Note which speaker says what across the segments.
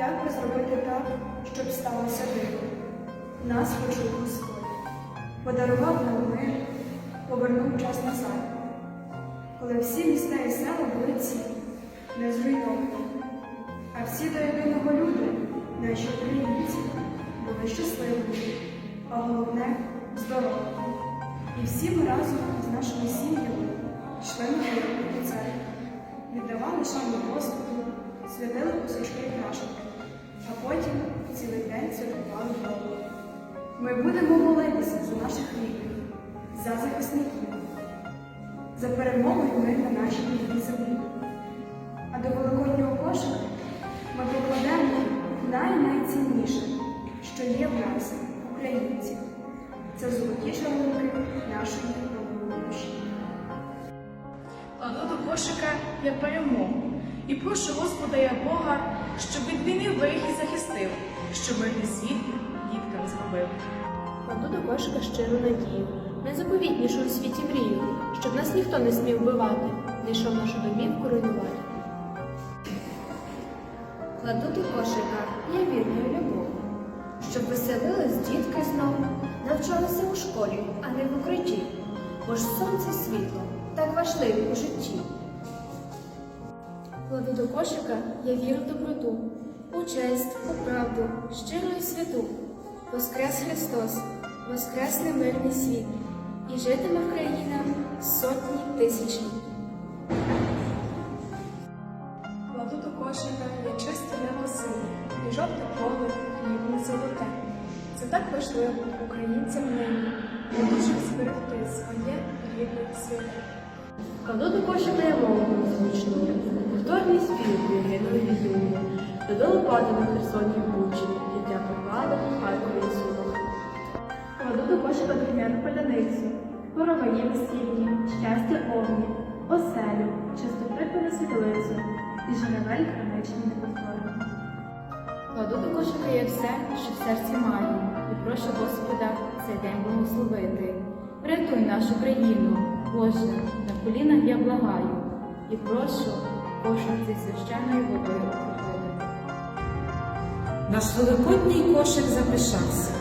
Speaker 1: Як би зробити так, щоб сталося диво? Нас почув Господь, подарував нам мир, повернув час назад, коли всі міста і села були цілі, не зруйновані, а всі до єдиного люди, наші українці, були щасливими, а головне здоровими. І всі ми разом з нашими сім'ями йшли на велику церкву, віддавали шану Господу, святили кусочки і крашенки, а потім цілий день святкували Богу. Ми будемо молитися за наших рідних, за захисників, за перемогу і мир на нашій рідній землі. А до великоднього кошика ми покладемо най-найцінніше, що є в нас, українців. Це золоті жалунки нашої нової душі.
Speaker 2: Кладу до кошика я перемогу. І прошу Господа я Бога, щоб від війни і захистив, щоб мирний світ діткам зробив.
Speaker 3: Кладу до кошика щиру надію, найзаповітнішу у світі мрію, щоб нас ніхто не смів вбивати, не йшов нашу домівку руйнувати. Кладу до кошика. Я вірну любов, щоб веселились дітки знов, навчалися у школі, а не в укритті, бо ж сонце світло так важливі у житті. Кладу до кошика я віру в доброту, у честь, у правду, щиру і святу. Воскрес Христос, воскресне мирний світ, і житиме в країнах сотні тисяч літ.
Speaker 2: Кладу до кошика я чисте небо сине, і жовте поле, хлібне золоте. Це так важливо українцям нині, для душі зберегти своє рідне святе.
Speaker 3: Кладу до кошика я мову звучну, повторні співки гинули від юні, додолу паду на Херсоні в Бучі, дитя покладу в Харкові і Сумах.
Speaker 4: Кладу до кошика духмяну поляницю, короваї весільні, щастя овні, оселю, чистоприпину світлицю і жеревель граничні неповторні.
Speaker 3: Кладу до кошика я все, що в серці маю, і прошу Господа цей день благословити. Врятуй нашу країну, Боже, на колінах я благаю, і прошу кошик цей священною водою окропити.
Speaker 5: Наш великодній кошик запишався,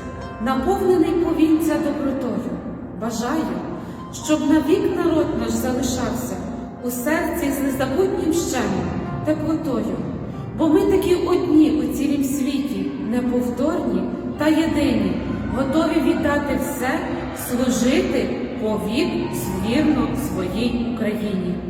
Speaker 5: наповнений повінця добротою. Бажаю, щоб навік народ наш залишався у серці з незабутнім щемом, теплотою. Бо ми такі одні у цілім світі, неповторні та єдині, готові віддати все, служити повік вірно своїй Україні.